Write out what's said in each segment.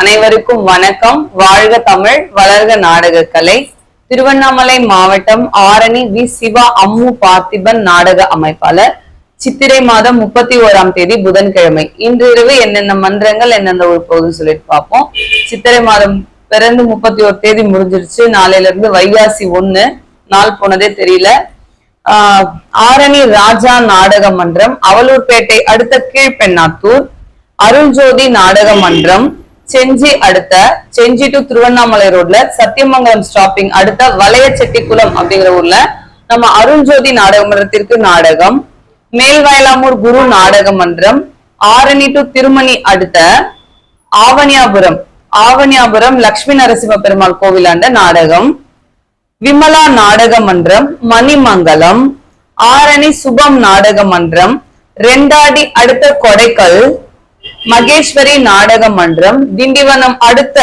அனைவருக்கும் வணக்கம். வாழ்க தமிழ் வளர்க நாடக கலை திருவண்ணாமலை மாவட்டம் ஆரணி வி சிவா அம்மு பார்த்திபன் நாடக அமைப்பாளர். சித்திரை மாதம் முப்பத்தி ஓராம் தேதி புதன்கிழமை. இன்று இரவு என்னென்ன மன்றங்கள் என்னென்ன ஒரு போகுதுன்னு சொல்லிட்டு பார்ப்போம். சித்திரை மாதம் பிறந்து முப்பத்தி ஒரு தேதி முடிஞ்சிருச்சு. நாளையில இருந்து வைகாசி ஒண்ணு. நாள் போனதே தெரியல. ஆஹ் ஆரணி ராஜா நாடக மன்றம் அவலூர்பேட்டை அடுத்த கீழ்பெண்ணாத்தூர். அருள்ஜோதி நாடக மன்றம் செஞ்சி அடுத்த செஞ்சி டு திருவண்ணாமலை ரோட்ல சத்தியமங்கலம் ஸ்டாப்பிங் அடுத்த வளையச்செட்டிக்குளம் அப்படிங்கிற ஊர்ல நம்ம அருண்ஜோதி நாடக மன்றத்திற்கு நாடகம் மேல்வயலாமூர் குரு நாடக மன்றம் ஆரணி டு திருமணி அடுத்த ஆவணியாபுரம் ஆவணியாபுரம் லக்ஷ்மி நரசிம்ம பெருமாள் கோவிலாண்ட நாடகம் விமலா நாடக மன்றம் மணிமங்கலம் ஆரணி சுபம் நாடக மன்றம் ரெண்டாடி அடுத்த கொடைக்கல் மகேஸ்வரி நாடக மன்றம் திண்டிவனம் அடுத்த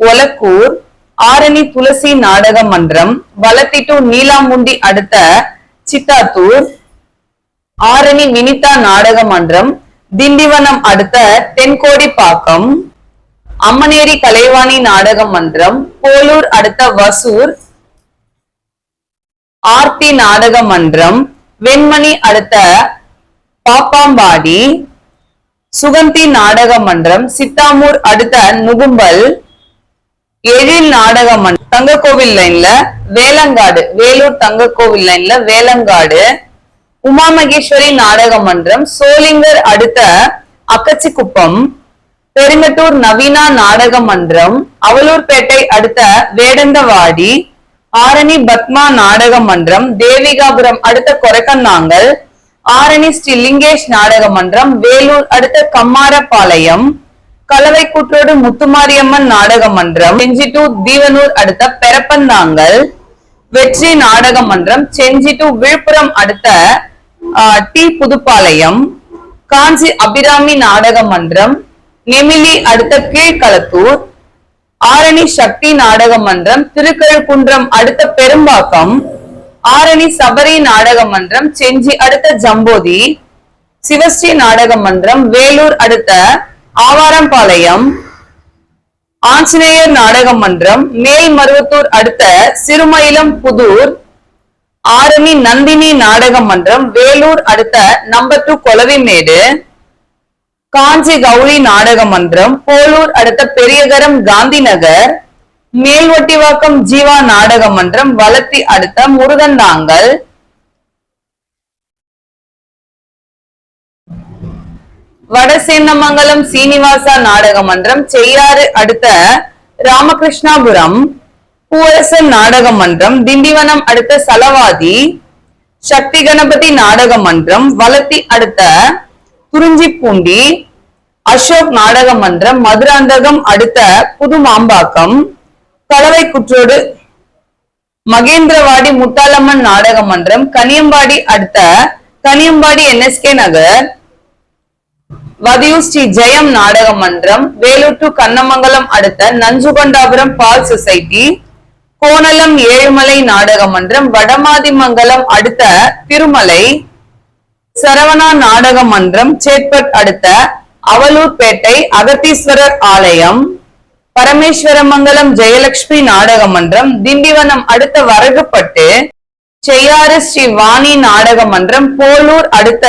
ஒலக்கூர் ஆரணி துளசி நாடக மன்றம் வலத்திட்டு நீலாமுண்டி அடுத்த சித்தாத்தூர் ஆரணி வினிதா நாடக மன்றம் திண்டிவனம் அடுத்த தென்கோடி பாக்கம் அம்மனேரி கலைவாணி நாடக மன்றம் போலூர் அடுத்த வசூர் ஆர்த்தி நாடக மன்றம் வெண்மணி அடுத்த பாப்பாம்பாடி சுகந்தி நாடக மன்றம் சித்தாமூர் அடுத்த நுகும்பல் எழில் நாடக மன்றம் தங்கக்கோவில் லைன்ல வேலங்காடு வேலூர் தங்கக்கோவில் லைன்ல வேலங்காடு உமா மகேஸ்வரி நாடக மன்றம் சோளிங்கர் அடுத்த அக்கச்சிக்குப்பம் பெருங்கட்டூர் நவீனா நாடக மன்றம் அவலூர்பேட்டை அடுத்த வேடந்தவாடி ஆரணி பத்மா நாடக மன்றம் தேவிகாபுரம் அடுத்த கொரக்கன்னாங்கல் ஆரணி ஸ்ரீ லிங்கேஷ் நாடக மன்றம் வேலூர் அடுத்த கம்மாரபாளையம் கலவைக்கூற்றோடு முத்துமாரியம்மன் நாடக மன்றம் செஞ்சி டு தீவனூர் அடுத்த பெரப்பந்தாங்கல் வெற்றி நாடக மன்றம் செஞ்சி டு விழுப்புரம் அடுத்த ஆஹ், டி புதுப்பாளையம் காஞ்சி அபிராமி நாடக மன்றம் நெமிலி அடுத்த கீழ்களத்தூர் ஆரணி சக்தி நாடக மன்றம் திருக்கழுக்குன்றம் அடுத்த பெரும்பாக்கம் ஆரணி சபரி நாடக மன்றம் செஞ்சி அடுத்த ஜம்போதி சிவஸ்ரீ நாடக மன்றம் வேலூர் அடுத்த ஆவாரம்பாளையம் ஆஞ்சநேயர் நாடக மன்றம் மேல்மருவத்தூர் அடுத்த சிறுமயிலம் புதூர் ஆரணி நந்தினி நாடக மன்றம் வேலூர் அடுத்த நம்பர் டூ கொலவிமேடு காஞ்சி கௌரி நாடக மன்றம் போலூர் அடுத்த பெரியகரம் காந்தி நகர் மேல்வட்டிவாக்கம் ஜீவா நாடக மன்றம் வளர்த்தி அடுத்த முருகந்தாங்கல் வடசேன்னமங்கலம் சீனிவாசா நாடக மன்றம் செய்யாறு அடுத்த ராமகிருஷ்ணாபுரம். பூவரசன் நாடக மன்றம் திண்டிவனம் அடுத்த சலவாதி. சக்தி கணபதி நாடக மன்றம் வளர்த்தி அடுத்த குறிஞ்சிப்பூண்டி அசோக் நாடக மன்றம் மதுராந்தகம் அடுத்த புது மாம்பாக்கம் கலவை குற்றோடு மகேந்திரவாடி முத்தாலம்மன் நாடக மன்றம் கனியம்பாடி அடுத்த Kaniyambadi N S K Nagar Vadhiyur Sri Jayam நாடக மன்றம் வேலூர் டு கண்ணமங்கலம் அடுத்த நஞ்சுகொண்டாபுரம் பால் சொசைட்டி கோணலம் ஏழுமலை நாடக மன்றம் வடமாதிமங்கலம் அடுத்த திருமலை சரவணா நாடக மன்றம் சேட்பட் அடுத்த அவலூர்பேட்டை அகத்தீஸ்வரர் ஆலயம் பரமேஸ்வரமங்கலம் ஜெயலட்சுமி நாடக மன்றம் திண்டிவனம் அடுத்த வரகுப்பட்டு செய்யாறு ஸ்ரீ வாணி நாடக மன்றம் போலூர் அடுத்த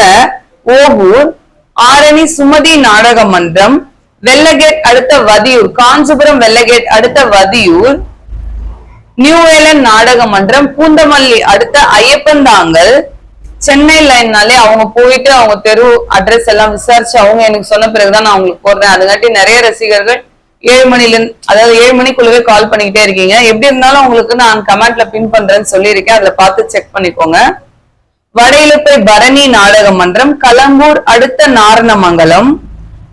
ஓகூர் ஆரணி சுமதி நாடக மன்றம் வெள்ளகேட் அடுத்த வதியூர் காஞ்சிபுரம் வெள்ளகேட் அடுத்த வதியூர் நியூ ஏலன் நாடக மன்றம் பூந்தமல்லி அடுத்த ஐயப்பந்தாங்கல் சென்னை லைன்னாலே அவங்க போயிட்டு அவங்க தெரு அட்ரஸ் எல்லாம் விசாரிச்சு அவங்க எனக்கு சொன்ன பிறகுதான் நான் அவங்களுக்கு போடுறேன் அதுங்காட்டி நிறைய ரசிகர்கள் ஏழு மணில அதாவது ஏழு மணிக்குள்ளவே கால் பண்ணிக்கிட்டே இருக்கீங்க. எப்படி இருந்தாலும் உங்களுக்கு நான் கமெண்ட்ல பின் பண்றேன்னு சொல்லியிருக்கேன். அதுல பார்த்து செக் பண்ணிக்கோங்க. வடையிலுப்பை பரணி நாடக மன்றம் கலம்பூர் அடுத்த நாரணமங்கலம்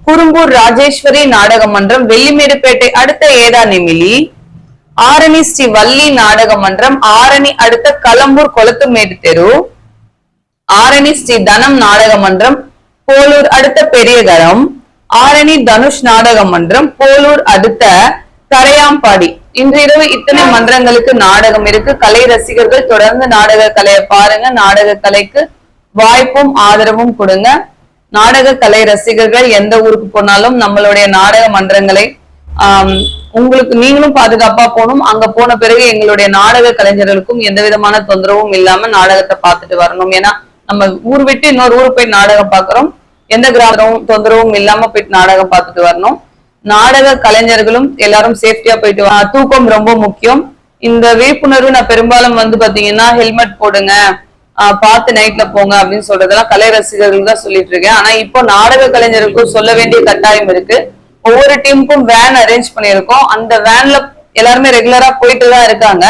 குறும்பூர் ராஜேஸ்வரி நாடக மன்றம் வெள்ளிமேடுப்பேட்டை அடுத்த ஏடா நெமிலி ஆரணி ஸ்ரீ வள்ளி நாடக மன்றம் ஆரணி அடுத்த கலம்பூர் கொளத்துமேடு தெரு ஆரணி ஸ்ரீ தனம் நாடக மன்றம் போலூர் அடுத்த பெரியகரம் ஆரணி தனுஷ் நாடக மன்றம் போலூர் அடுத்த கரையாம்பாடி. இன்று இரவு இத்தனை மன்றங்களுக்கு நாடகம் இருக்கு. கலை ரசிகர்கள் தொடர்ந்து நாடக கலையை பாருங்க. நாடக கலைக்கு வாய்ப்பும் ஆதரவும் கொடுங்க. நாடக கலை ரசிகர்கள் எந்த ஊருக்கு போனாலும் நம்மளுடைய நாடக மன்றங்களை ஆஹ் உங்களுக்கு நீங்களும் பாதுகாப்பா போகணும். அங்க போன பிறகு எங்களுடைய நாடக கலைஞர்களுக்கும் எந்த விதமான தொந்தரவும் இல்லாம நாடகத்தை பார்த்துட்டு வரணும். ஏன்னா நம்ம ஊர் விட்டு இன்னொரு ஊர் போய் நாடகம் பாக்குறோம் எந்த கிராமமும் தொந்தரவும் இல்லாம போயிட்டு நாடகம் பார்த்துட்டு வரணும். நாடக கலைஞர்களும் எல்லாரும் சேஃப்டியா போயிட்டு வா- தூக்கம் ரொம்ப முக்கியம். இந்த விழிப்புணர்வு நான் பெரும்பாலும் வந்து பாத்தீங்கன்னா ஹெல்மெட் போடுங்க பார்த்து நைட்ல போங்க அப்படின்னு சொல்றதெல்லாம் கலை ரசிகர்கள் தான் சொல்லிட்டு இருக்கேன். ஆனா இப்போ நாடக கலைஞர்களுக்கும் சொல்ல வேண்டிய கட்டாயம் இருக்கு. ஒவ்வொரு டீமுக்கும் வேன் அரேஞ்ச் பண்ணியிருக்கோம். அந்த வேன்ல எல்லாருமே ரெகுலரா போயிட்டு தான் இருக்காங்க.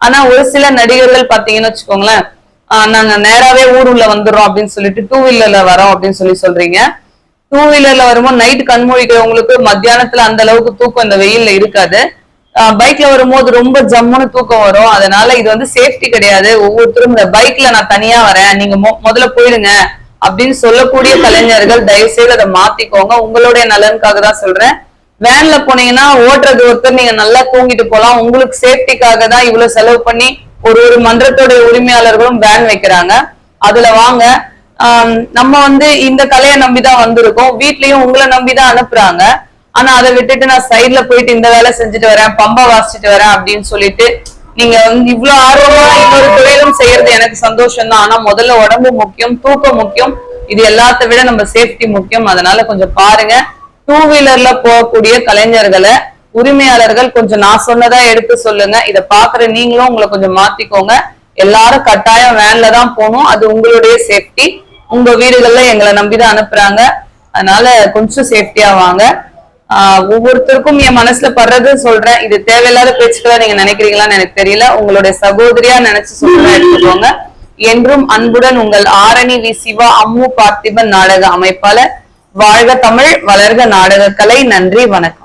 ஆனா ஒரு சில நடிகர்கள் பாத்தீங்கன்னு வச்சுக்கோங்களேன் நாங்க நேராவே ஊர் உள்ள வந்துடுறோம் அப்படின்னு சொல்லிட்டு டூ வீலர்ல வரோம் அப்படின்னு சொல்லி சொல்றீங்க. டூ வீலர்ல வரும்போது நைட் கண்மூழிக்கிறவங்களுக்கு மத்தியானத்துல அந்த அளவுக்கு தூக்கம் இந்த வெயில்ல இருக்காது. பைக்ல வரும்போது ரொம்ப ஜம்முன்னு தூக்கம் வரும். அதனால இது வந்து சேஃப்டி கிடையாது. ஒவ்வொருத்தரும் இந்த பைக்ல நான் தனியா வரேன். நீங்க முதல்ல போயிடுங்க அப்படின்னு சொல்லக்கூடிய கலைஞர்கள் தயவு செய்து அதை மாத்திக்கோங்க. உங்களுடைய நலனுக்காக தான் சொல்றேன். வேன்ல போனீங்கன்னா ஓட்டுறது ஒருத்தர் நீங்க நல்லா தூங்கிட்டு போலாம். உங்களுக்கு சேஃப்டிக்காக தான் இவ்வளவு செலவு பண்ணி ஒரு ஒரு மன்றத்தோட உரிமையாளர்களும் வேன் வைக்கிறாங்க. அதுல வாங்க நம்ம வந்து இந்த கலையை நம்பிதான் வந்திருக்கோம். வீட்லயும் உங்களை நம்பிதான் அனுப்புறாங்க. ஆனா அதை விட்டுட்டு நான் சைடுல போயிட்டு இந்த வேலை செஞ்சுட்டு வரேன் பம்ப வாசிச்சுட்டு வரேன் அப்படின்னு சொல்லிட்டு நீங்க வந்து இவ்வளவு ஆர்வமா இன்னொரு தொழிலும் செய்யறது எனக்கு சந்தோஷம் தான் ஆனா முதல்ல உடம்பு முக்கியம் தூக்கம் முக்கியம். இது எல்லாத்த விட நம்ம சேஃப்டி முக்கியம். அதனால கொஞ்சம் பாருங்க. டூ வீலர்ல போகக்கூடிய கலைஞர்களை உரிமையாளர்கள் கொஞ்சம் நான் சொன்னதா எடுத்து சொல்லுங்க. இத பாக்குற நீங்களும் உங்களை கொஞ்சம் மாத்திக்கோங்க. எல்லாரும் கட்டாயம் வேன்ல தான் போகணும். அது உங்களுடைய சேஃப்டி உங்க வீடுகள்ல எங்களை நம்பிதான் அனுப்புறாங்க. அதனால கொஞ்சம் சேஃப்டியா வாங்க. ஆஹ் ஒவ்வொருத்தருக்கும் என் மனசுல படுறது சொல்றேன். இது தேவையில்லாத பேச்சுக்களா நீங்க நினைக்கிறீங்களான்னு எனக்கு தெரியல. உங்களுடைய சகோதரியா நினைச்சு சொல்றேன் எடுத்துக்கோங்க. என்றும் அன்புடன் உங்கள் ஆரணி வி. சிவா அம்மு பார்த்திபன் நாடக அமைப்பாளர். வாழ்க தமிழ் வளர்க நாடக கலை நன்றி வணக்கம்.